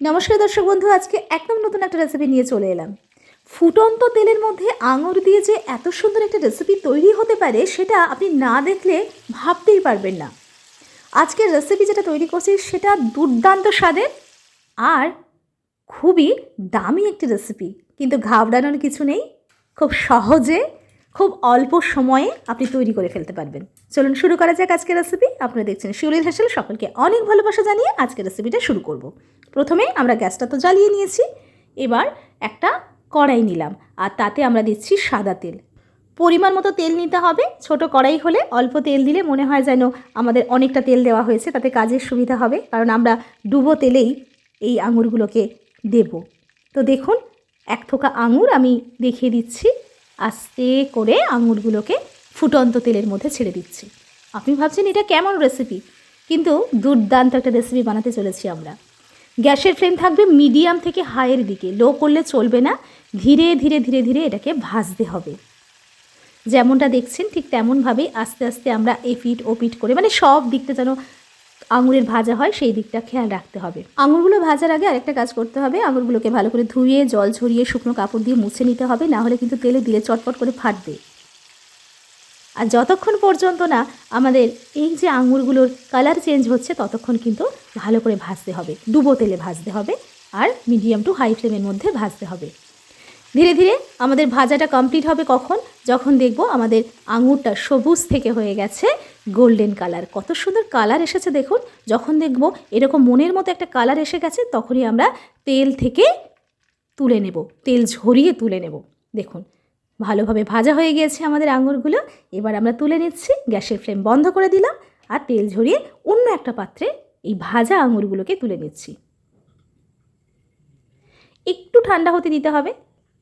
নমস্কার দর্শক বন্ধু, আজকে একদম নতুন একটা রেসিপি নিয়ে চলে এলাম। ফুটন্ত তেলের মধ্যে আঙুর দিয়ে যে এত সুন্দর একটা রেসিপি তৈরি হতে পারে, সেটা আপনি না দেখলে ভাবতেই পারবেন না। আজকের রেসিপি যেটা তৈরি করছি, সেটা দুর্দান্ত স্বাদের আর খুবই দামি একটি রেসিপি কিন্তু ঘাবড়ানোর কিছু নেই, খুব সহজে, খুব অল্প সময়ে আপনি তৈরি করে ফেলতে পারবেন। চলুন শুরু করা যাক আজকের রেসিপি আপনারা দেখছেন শিউলির হাসেল সকলকে অনেক ভালোবাসা জানিয়ে আজকের রেসিপিটা শুরু করব। প্রথমে আমরা গ্যাসটা তো জ্বালিয়ে নিয়েছি, এবার একটা কড়াই নিলাম, আর তাতে আমরা দিচ্ছি সাদা তেল। পরিমাণ মতো তেল নিতে হবে, ছোট কড়াই হলে অল্প তেল দিলে মনে হয় যেন আমাদের অনেকটা তেল দেওয়া হয়েছে, তাতে কাজের সুবিধা হবে, কারণ আমরা ডুবো তেলেই এই আঙুরগুলোকে দেব। তো দেখুন, এক থোকা আঙুর আমি দেখিয়ে দিচ্ছি, আস্তে করে আঙুরগুলোকে ফুটন্ত তেলের মধ্যে ছেড়ে দিচ্ছি। আপনি ভাবছেন এটা কেমন রেসিপি কিন্তু দুর্দান্ত একটা রেসিপি বানাতে চলেছি আমরা। গ্যাসের ফ্লেম থাকবে মিডিয়াম থেকে হাইয়ের দিকে। লো করলে চলবে না। ধীরে ধীরে ধীরে ধীরে এটাকে ভাজতে হবে। যেমনটা দেখছেন ঠিক তেমনভাবেই আস্তে আস্তে আমরা এপিট ওপিট করে মানে সব দিকটা যেন আঙুরের ভাজা হয়, সেই দিকটা খেয়াল রাখতে হবে। আঙুরগুলো ভাজার আগে আরেকটা কাজ করতে হবে। আঙুরগুলোকে ভালো করে ধুয়ে, জল ঝরিয়ে শুকনো কাপড় দিয়ে মুছে নিতে হবে। না হলে কিন্তু তেলে দিলে চটপট করে ফাটবে। আর যতক্ষণ পর্যন্ত না আমাদের এই যে আঙুরগুলোর কালার চেঞ্জ হচ্ছে, ততক্ষণ কিন্তু ভালো করে ভাজতে হবে। ডুবো তেলে ভাজতে হবে আর মিডিয়াম টু হাই ফ্লেমের মধ্যে ভাজতে হবে। ধীরে ধীরে আমাদের ভাজাটা কমপ্লিট হবে কখন? যখন দেখব আমাদের আঙুরটা সবুজ থেকে হয়ে গেছে গোল্ডেন কালার কত সুন্দর কালার এসেছে দেখুন। যখন দেখব এরকম মনের মতো একটা কালার এসে গেছে, তখনই আমরা তেল থেকে তুলে নেব। তেল ঝরিয়ে তুলে নেব। দেখুন ভালোভাবে ভাজা হয়ে গিয়েছে আমাদের আঙুরগুলো। এবার আমরা তুলে নিচ্ছি, গ্যাসের ফ্লেম বন্ধ করে দিলাম আর তেল ঝরিয়ে অন্য একটা পাত্রে এই ভাজা আঙুরগুলোকে তুলে নিচ্ছি। একটু ঠান্ডা হতে দিতে হবে,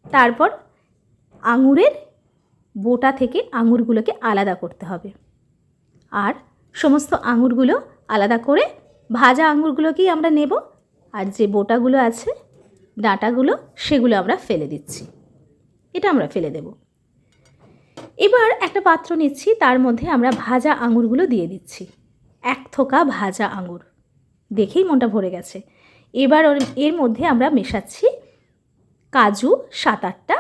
তারপর আঙুরের বোটা থেকে আঙুরগুলোকে আলাদা করতে হবে। আর সমস্ত আঙুরগুলো আলাদা করে ভাজা আঙুরগুলোকেই আমরা নেব। আর যে বোটাগুলো আছে, ডাঁটাগুলো, সেগুলো আমরা ফেলে দিচ্ছি। এটা আমরা ফেলে দেব। এবার একটা পাত্র নিচ্ছি, তার মধ্যে আমরা ভাজা আঙুরগুলো দিয়ে দিচ্ছি। এক থোকা ভাজা আঙুর। দেখেই মনটা ভরে গেছে। এবার ওর, এর মধ্যে আমরা মেশাচ্ছি কাজু সাত আটটা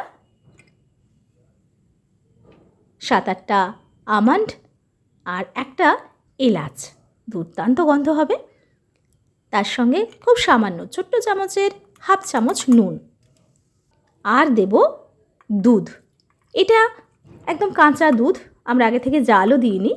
সাত আটটা আমন্ড আর একটা এলাচ। দুর্দান্ত গন্ধ হবে। তার সঙ্গে খুব সামান্য ছোট্ট চামচের হাফ চামচ নুন। আর দেব দুধ। এটা একদম কাঁচা দুধ, আমরা আগে থেকে জালও দিইনি।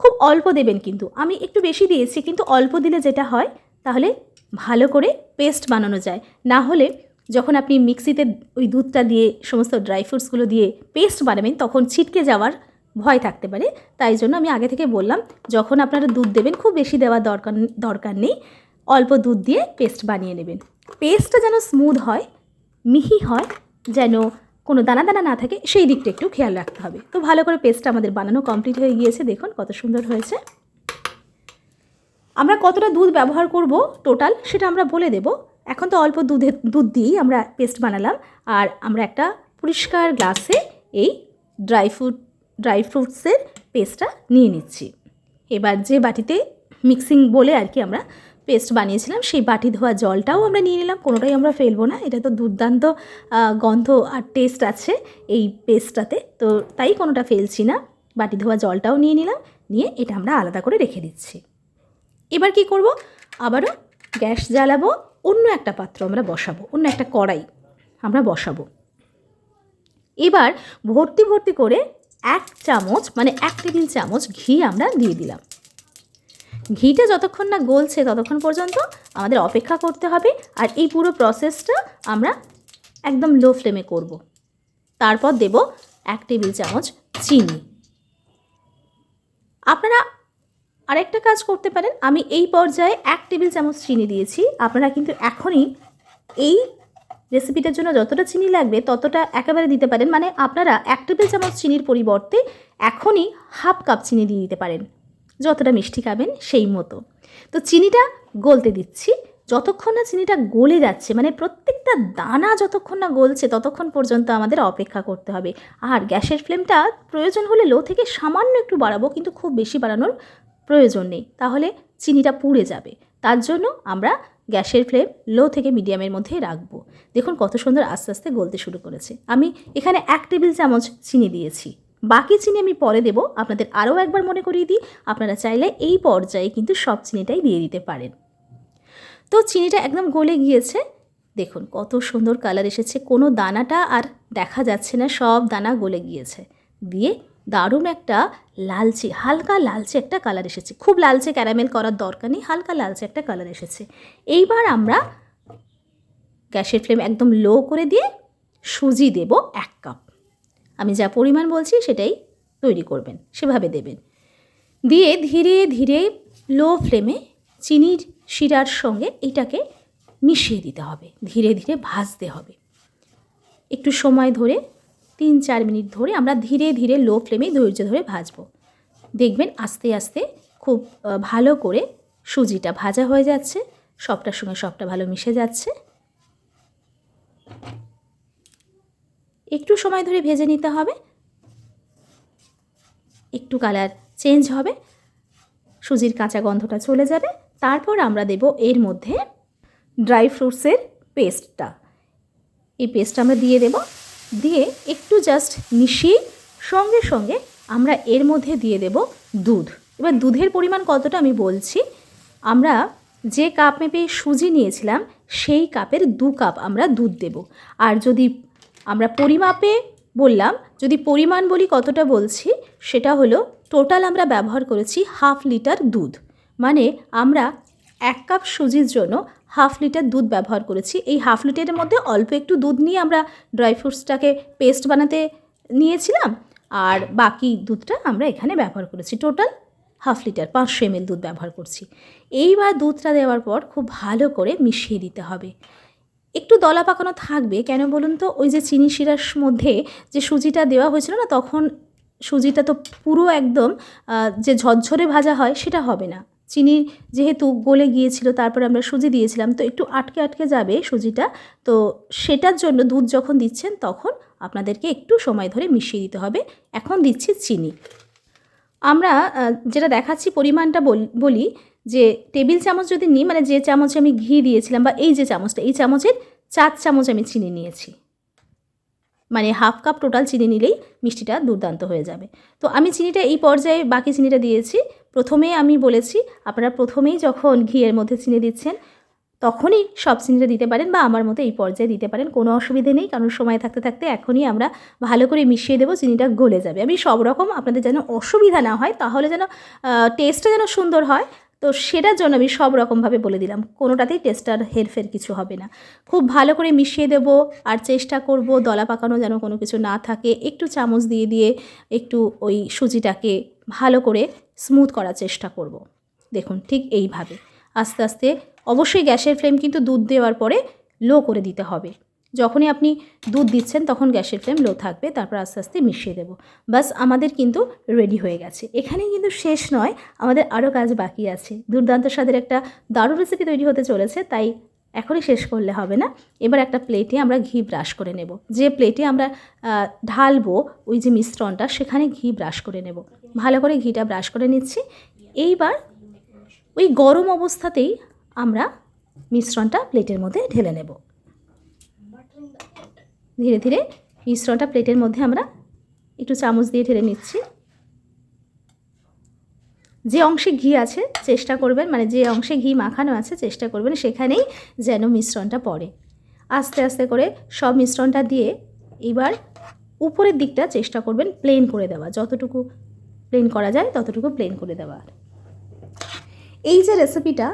খুব অল্প দেবেন কিন্তু। আমি একটু বেশি দিয়েছি কিন্তু অল্প দিলে যেটা হয়, তাহলে ভালো করে পেস্ট বানানো যায়। না হলে যখন আপনি মিক্সিতে ওই দুধটা দিয়ে সমস্ত ড্রাই ফ্রুটসগুলো দিয়ে পেস্ট বানাবেন, তখন ছিটকে যাওয়ার ভয় থাকতে পারে। তাই জন্য আমি আগে থেকে বললাম, যখন আপনারা দুধ দেবেন, খুব বেশি দেওয়ার দরকার দরকার নেই। অল্প দুধ দিয়ে পেস্ট বানিয়ে নেবেন। পেস্টটা যেন স্মুথ হয়, মিহি হয়, যেন কোনো দানা দানা না থাকে, সেই দিকটা একটু খেয়াল রাখতে হবে। তো ভালো করে পেস্টটা আমাদের বানানো কমপ্লিট হয়ে গিয়েছে, দেখুন কত সুন্দর হয়েছে। আমরা কতটা দুধ ব্যবহার করব টোটাল সেটা আমরা বলে দেব। এখন তো অল্প দুধে, দুধ দিয়েই আমরা পেস্ট বানালাম। আর আমরা একটা পরিষ্কার গ্লাসে এই ড্রাই ফ্রুট ড্রাই ফ্রুটসের পেস্টটা নিয়ে নিচ্ছি। এবার যে বাটিতে মিক্সিং বলে আর কি আমরা পেস্ট বানিয়েছিলাম, সেই বাটি ধোয়া জলটাও আমরা নিয়ে নিলাম, কোনোটাই আমরা ফেলব না। এটা তো দুর্দান্ত গন্ধ আর টেস্ট আছে এই পেস্টটাতে, তো তাই কোনোটা ফেলছি না। বাটি ধোয়া জলটাও নিয়ে নিলাম, নিয়ে এটা আমরা আলাদা করে রেখে দিচ্ছি। এবার কি করব? আবারও গ্যাস জ্বালাবো, অন্য একটা পাত্র আমরা বসাবো, অন্য একটা কড়াই আমরা বসাবো। এবার ভর্তি ভর্তি করে এক চামচ মানে এক টেবিল চামচ ঘি আমরা দিয়ে দিলাম। ঘিটা যতক্ষণ না গলছে ততক্ষণ পর্যন্ত আমাদের অপেক্ষা করতে হবে আর এই পুরো প্রসেসটা আমরা একদম লো ফ্লেমে করব। তারপর দেব এক টেবিল চামচ চিনি। আপনারা আরেকটা কাজ করতে পারেন। আমি এই পর্যায়ে এক টেবিল চামচ চিনি দিয়েছি। আপনারা কিন্তু এখনই এই রেসিপিটার জন্য যতটা চিনি লাগবে ততটা একেবারে দিতে পারেন। মানে আপনারা এক টেবিল চামচ চিনির পরিবর্তে এখনই হাফ কাপ চিনি দিয়ে দিতে পারেন। যতটা মিষ্টি খাবেন সেই মতো। তো চিনিটা গলতে দিচ্ছি। যতক্ষণ না চিনিটা গলে যাচ্ছে মানে প্রত্যেকটা দানা যতক্ষণ না গলছে, ততক্ষণ পর্যন্ত আমাদের অপেক্ষা করতে হবে। আর গ্যাসের ফ্লেমটা প্রয়োজন হলে লো থেকে সামান্য একটু বাড়াবো, কিন্তু খুব বেশি বাড়ানোর প্রয়োজন নেই। তাহলে চিনিটা পুড়ে যাবে। তার জন্য আমরা গ্যাসের ফ্লেম লো থেকে মিডিয়ামের মধ্যে রাখব। দেখুন কত সুন্দর আস্তে আস্তে গলতে শুরু করেছে। আমি এখানে এক টেবিল চামচ চিনি দিয়েছি। বাকি চিনি আমি পরে দেবো। আপনাদের আরও একবার মনে করিয়ে দিই, আপনারা চাইলে এই পর্যায়ে কিন্তু সব চিনিটাই দিয়ে দিতে পারেন। তো চিনিটা একদম গলে গিয়েছে। দেখুন কত সুন্দর কালার এসেছে, কোনো দানাটা আর দেখা যাচ্ছে না, সব দানা গলে গিয়েছে। দিয়ে দারুণ একটা লালচে, হালকা লালচে একটা কালার এসেছে। খুব লালচে ক্যারামেল করার দরকার নেই, হালকা লালচে একটা কালার এসেছে। এইবার আমরা গ্যাসের ফ্লেম একদম লো করে দিয়ে সুজি দেব এক কাপ। আমি যা পরিমাণ বলছি সেটাই তৈরি করবেন, সেভাবে দেবেন। দিয়ে ধীরে ধীরে লো ফ্লেমে চিনির শিরার সঙ্গে এটাকে মিশিয়ে দিতে হবে, ধীরে ধীরে ভাজতে হবে। একটু সময় ধরে, তিন চার মিনিট ধরে আমরা ধীরে ধীরে লো ফ্লেমে ধৈর্য ধরে ভাজবো। দেখবেন আস্তে আস্তে খুব ভালো করে সুজিটা ভাজা হয়ে যাচ্ছে, সবটার সঙ্গে সবটা ভালো মিশে যাচ্ছে। একটু সময় ধরে ভেজে নিতে হবে। একটু কালার চেঞ্জ হবে। সুজির কাঁচা গন্ধটা চলে যাবে। তারপর আমরা দেব এর মধ্যে ড্রাই ফ্রুটসের পেস্টটা। এই পেস্ট আমরা দিয়ে দেব। দিয়ে একটু জাস্ট মিশিয়ে সঙ্গে সঙ্গে আমরা এর মধ্যে দিয়ে দেব দুধ। এবার দুধের পরিমাণ কতটা আমি বলছি? আমরা যে কাপ মেপে সুজি নিয়েছিলাম, সেই কাপের দু কাপ আমরা দুধ দেব। আর যদি আমরা পরিমাপে বললাম, যদি পরিমাণ বলি কতটা বলছি, সেটা হলো টোটাল আমরা ব্যবহার করেছি হাফ লিটার দুধ। মানে আমরা এক কাপ সুজির জন্য হাফ লিটার দুধ ব্যবহার করেছি। এই হাফ লিটারের মধ্যে অল্প একটু দুধ নিয়ে আমরা ড্রাই ফ্রুটসটাকে পেস্ট বানাতে নিয়েছিলাম, আর বাকি দুধটা আমরা এখানে ব্যবহার করেছি। টোটাল হাফ লিটার পাঁচশো এমএল দুধ ব্যবহার করছি। এইবার দুধটা দেওয়ার পর খুব ভালো করে মিশিয়ে দিতে হবে। একটু দলা পাকানো থাকবে, কেন বলুন তো? ওই যে চিনি শিরার মধ্যে যে সুজিটা দেওয়া হয়েছিল না, তখন সুজিটা তো পুরো একদম যে ঝরঝরে ভাজা হয় সেটা হবে না। চিনি যেহেতু গলে গিয়েছিল, তারপরে আমরা সুজি দিয়েছিলাম, তো একটু আটকে আটকে যাবে সুজিটা, তো সেটার জন্য দুধ যখন দিচ্ছেন, তখন আপনাদেরকে একটু সময় ধরে মিশিয়ে দিতে হবে। এখন দিচ্ছি চিনি। আমরা যেটা দেখাচ্ছি পরিমাণটা বল- বলি যে টেবিল চামচ যদি নিই মানে যে চামচে আমি ঘি দিয়েছিলাম বা এই যে চামচটা, এই চামচের চার চামচ আমি চিনি নিয়েছি। মানে হাফ কাপ টোটাল চিনি নিলেই মিষ্টিটা দুর্দান্ত হয়ে যাবে। তো আমি চিনিটা এই পর্যায়ে বাকি চিনিটা দিয়েছি। প্রথমে আমি বলেছি, আপনারা প্রথমেই যখন ঘিয়ের মধ্যে চিনি দিচ্ছেন, তখনই সব চিনিটা দিতে পারেন বা আমার মতো এই পর্যায়ে দিতে পারেন। কোনো অসুবিধে নেই, কারণ সময় থাকতে থাকতে এখনই আমরা ভালো করে মিশিয়ে দেবো, চিনিটা গলে যাবে। আমি সব রকম আপনাদের যেন অসুবিধা না হয়, তাহলে যেন টেস্টটা যেন সুন্দর হয় তো সেটার জন্য আমি সব রকমভাবে বলে দিলাম, কোনোটাতেই টেস্টার হেরফের কিছু হবে না। খুব ভালো করে মিশিয়ে দেব আর চেষ্টা করব দলা পাকানো যেন কোনো কিছু না থাকে, একটু চামচ দিয়ে দিয়ে একটু ওই সুজিটাকে ভালো করে স্মুথ করার চেষ্টা করব। দেখুন ঠিক এইভাবে। আস্তে আস্তে অবশ্যই গ্যাসের ফ্লেম কিন্তু দুধ দেওয়ার পরে লো করে দিতে হবে। যখনই আপনি দুধ দিচ্ছেন, তখন গ্যাসের ফ্লেম লো থাকবে, তারপর আস্তে আস্তে মিশিয়ে দেবো। বাস, আমাদের কিন্তু রেডি হয়ে গেছে। এখানেই কিন্তু শেষ নয়, আমাদের আরও কাজ বাকি আছে। দুর্দান্ত স্বাদের একটা দারুণ রেসিপি তৈরি হতে চলেছে, তাই এখনই শেষ করলে হবে না। এবার একটা প্লেটে আমরা ঘি ব্রাশ করে নেব। যে প্লেটে আমরা ঢালবো, ওই যে মিশ্রণটা, সেখানে ঘি ব্রাশ করে নেব। ভালো করে ঘিটা ব্রাশ করে নিচ্ছি। এইবার ওই গরম অবস্থাতেই আমরা মিশ্রণটা প্লেটের মধ্যে ঢেলে নেব। ধীরে ধীরে মিশ্রণটা প্লেটের মধ্যে আমরা একটু চামচ দিয়ে ঢেলে নিচ্ছি। যে অংশে ঘি আছে, চেষ্টা করবেন মানে যে অংশে ঘি মাখানো আছে, চেষ্টা করবেন সেখানেই যেন মিশ্রণটা পড়ে। আস্তে আস্তে করে সব মিশ্রণটা দিয়ে এবার উপরের দিকটা চেষ্টা করবেন প্লেন করে দেওয়া। যতটুকু প্লেন করা যায়, ততটুকু প্লেন করে দেওয়ার এই যে রেসিপিটা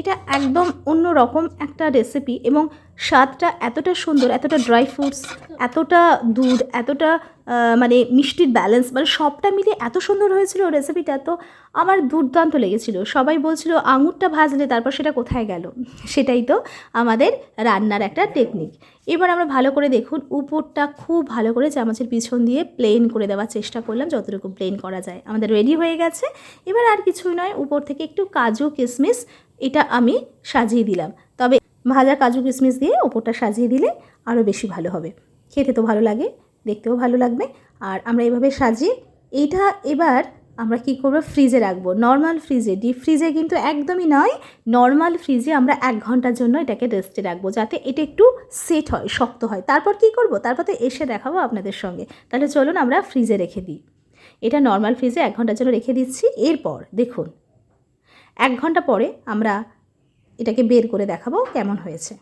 এটা একদম অন্য রকম একটা রেসিপি এবং স্বাদটা এতটা সুন্দর, এতটা ড্রাই ফ্রুটস এতটা দুধ, এতটা মানে মিষ্টির ব্যালেন্স মানে সবটা মিলে এত সুন্দর হয়েছিল রেসিপিটা তো আমার দুর্দান্ত লেগেছিল। সবাই বলছিল, আঙুরটা ভাজলে তারপর সেটা কোথায় গেল? সেটাই তো আমাদের রান্নার একটা টেকনিক এবার আমরা ভালো করে দেখুন, উপরটা খুব ভালো করে চামচের পিছন দিয়ে প্লেন করে দেওয়ার চেষ্টা করলাম, যতটুকু প্লেন করা যায়। আমাদের রেডি হয়ে গেছে। এবার আর কিছুই নয়, উপর থেকে একটু কাজু, কিশমিশ এটা আমি সাজিয়ে দিলাম। তবে ভাজা কাজু কিশমিশ দিয়ে ওপরটা সাজিয়ে দিলে আরও বেশি ভালো হবে। খেতে তো ভালো লাগে, দেখতেও ভালো লাগবে। আর আমরা এভাবে সাজিয়ে, এইটা এবার আমরা কি করব? ফ্রিজে রাখব। নর্মাল ফ্রিজে, ডিপ ফ্রিজে কিন্তু একদমই নয়, নর্মাল ফ্রিজে আমরা এক ঘণ্টার জন্য এটাকে রেস্টে রাখব যাতে এটা একটু সেট হয়, শক্ত হয়। তারপর কি করব? তারপর তো এসে দেখাবো আপনাদের সঙ্গে। তাহলে চলুন আমরা ফ্রিজে রেখে দিই। এটা নর্মাল ফ্রিজে এক ঘণ্টার জন্য রেখে দিচ্ছি। এরপর দেখুন এক ঘণ্টা পরে আমরা এটাকে বের করে দেখাবো কেমন হয়েছে।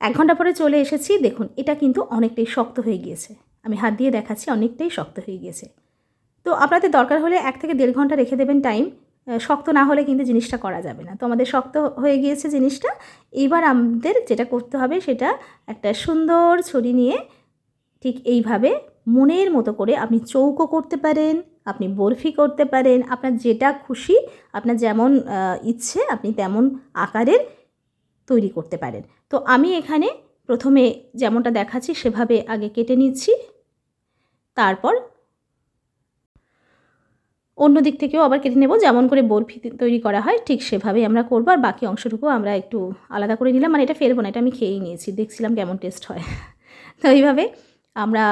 এক ঘণ্টা পরে চলে এসেছি, দেখুন, এটা কিন্তু অনেকটাই শক্ত হয়ে গিয়েছে। আমি হাত দিয়ে দেখাচ্ছি, অনেকটাই শক্ত হয়ে গিয়েছে। তো আপনাদের দরকার হলে এক থেকে দেড় ঘণ্টা রেখে দেবেন টাইম শক্ত না হলে কিন্তু জিনিসটা করা যাবে না। তো আমাদের শক্ত হয়ে গিয়েছে জিনিসটা এইবার আমাদের যেটা করতে হবে সেটা একটা সুন্দর ছড়ি নিয়ে ঠিক এইভাবে মনের মতো করে আপনি চৌকো করতে পারেন, আপনি বরফি করতে পারেন, আপনার যেটা খুশি, আপনার যেমন ইচ্ছে, আপনি তেমন আকারের তৈরি করতে পারেন। তো আমি এখানে প্রথমে যেমনটা দেখাচ্ছি সেভাবে আগে কেটে নিচ্ছি। তারপর অন্য দিক থেকেও আবার কেটে নেব। যেমন করে বরফি তৈরি করা হয়, ঠিক সেভাবেই আমরা করব। আর বাকি অংশটুকু আমরা একটু আলাদা করে নিলাম। মানে এটা ফেলব না, এটা আমি খেয়েই নিয়েছি। দেখছিলাম কেমন টেস্ট হয়। তো এইভাবে আমরা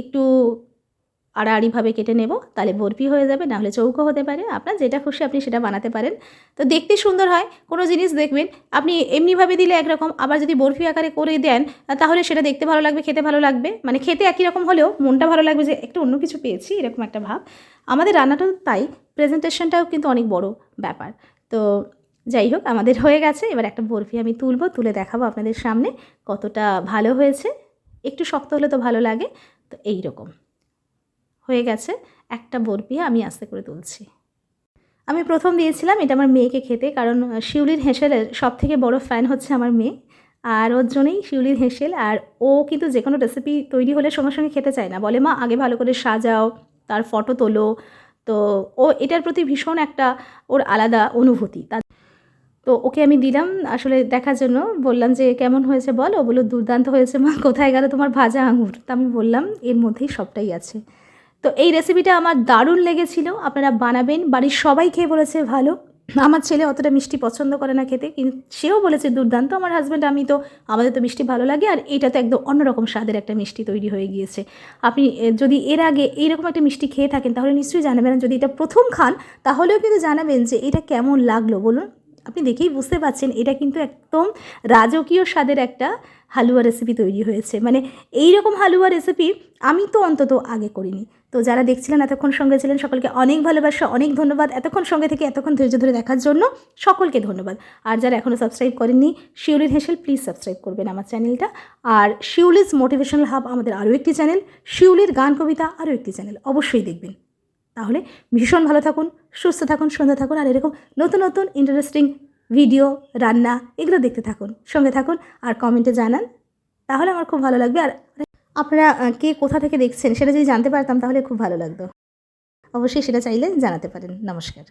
একটু আড়াআড়িভাবে কেটে নেব, তাহলে বরফি হয়ে যাবে, নাহলে চৌকো হতে পারে। আপনার যেটা খুশি আপনি সেটা বানাতে পারেন। তো দেখতে সুন্দর হয়, কোনো জিনিস দেখবেন, আপনি এমনিভাবে দিলে একরকম, আবার যদি বরফি আকারে করে দেন, তাহলে সেটা দেখতে ভালো লাগবে, খেতে ভালো লাগবে। মানে খেতে একই রকম হলেও মনটা ভালো লাগবে যে একটু অন্য কিছু পেয়েছি, এরকম একটা ভাব। আমাদের রান্নাটাও তাই, প্রেজেন্টেশনটাও কিন্তু অনেক বড় ব্যাপার। তো যাই হোক, আমাদের হয়ে গেছে, এবার একটা বরফি আমি তুলবো, তুলে দেখাবো আপনাদের সামনে কতটা ভালো হয়েছে। একটু শক্ত হলে তো ভালো লাগে। তো এই রকম হয়ে গেছে, একটা বরফি আমি আস্তে করে তুলছি। আমি প্রথম দিয়েছিলাম এটা আমার মেয়েকে খেতে, কারণ শিউলির হেঁসেলের সব থেকে বড় ফ্যান হচ্ছে আমার মেয়ে। আর ওর জন্যই শিউলির হেঁসেল, আর ও কিন্তু যে কোনো রেসিপি তৈরি হলে সঙ্গে সঙ্গে খেতে চায় না। বলে, মা, আগে ভালো করে সাজাও, তার ফটো তোলো। তো ও এটার প্রতি ভীষণ একটা ওর আলাদা অনুভূতি। তা ওকে আমি দিলাম, আসলে দেখার জন্য। বললাম যে, কেমন হয়েছে বল? ও বলল, দুর্দান্ত হয়েছে মা, কোথায় গেল তোমার ভাজা আঙুর? তো আমি বললাম, এর মধ্যেই সবটাই আছে। তো এই রেসিপিটা আমার দারুণ লেগেছিল, আপনারা বানাবেন। বাড়ির সবাই খেয়ে বলেছে ভালো। আমার ছেলে অতটা মিষ্টি পছন্দ করে না খেতে, কিন্তু সেও বলেছে, দুর্দান্ত, আমার হাজব্যান্ড আমি তো, আমাদের তো মিষ্টি ভালো লাগে। আর এটা তো একদম অন্যরকম স্বাদের একটা মিষ্টি তৈরি হয়ে গিয়েছে। আপনি যদি এর আগে এইরকম একটা মিষ্টি খেয়ে থাকেন, তাহলে নিশ্চয়ই জানাবেন। যদি এটা প্রথম খান, তাহলেও কিন্তু জানাবেন যে, এটা কেমন লাগল? বলুন। আপনি দেখেই বুঝতে পারছেন, এটা কিন্তু একদম রাজকীয় স্বাদের একটা হালুয়া রেসিপি তৈরি হয়েছে। মানে এই রকম হালুয়া রেসিপি আমি তো অন্তত আগে করিনি। তো যারা দেখছিলেন এতক্ষণ সঙ্গে ছিলেন, সকলকে অনেক ভালোবাসা, অনেক ধন্যবাদ এতক্ষণ সঙ্গে থেকে এতক্ষণ ধৈর্য ধরে দেখার জন্য সকলকে ধন্যবাদ। আর যারা এখনও সাবস্ক্রাইব করেননি শিউলির হেসেল প্লিজ সাবস্ক্রাইব করবেন আমার চ্যানেলটা। আর শিউলিজ মোটিভেশনাল হাব আমাদের আরও একটি চ্যানেল শিউলির গান কবিতা আরও একটি চ্যানেল অবশ্যই দেখবেন। তাহলে ভীষণ ভালো থাকুন সুস্থ থাকুন সন্ধ্যা থাকুন, আর এরকম নতুন নতুন ইন্টারেস্টিং ভিডিও রান্না, এগুলো দেখতে থাকুন, সঙ্গে থাকুন, আর কমেন্টে জানান। তাহলে আমার খুব ভালো লাগবে, আর আপনারা কে কোথা থেকে দেখছেন সেটা যদি জানতে পারতাম, তাহলে খুব ভালো লাগতো। অবশ্যই সেটা চাইলে জানাতে পারেন। নমস্কার।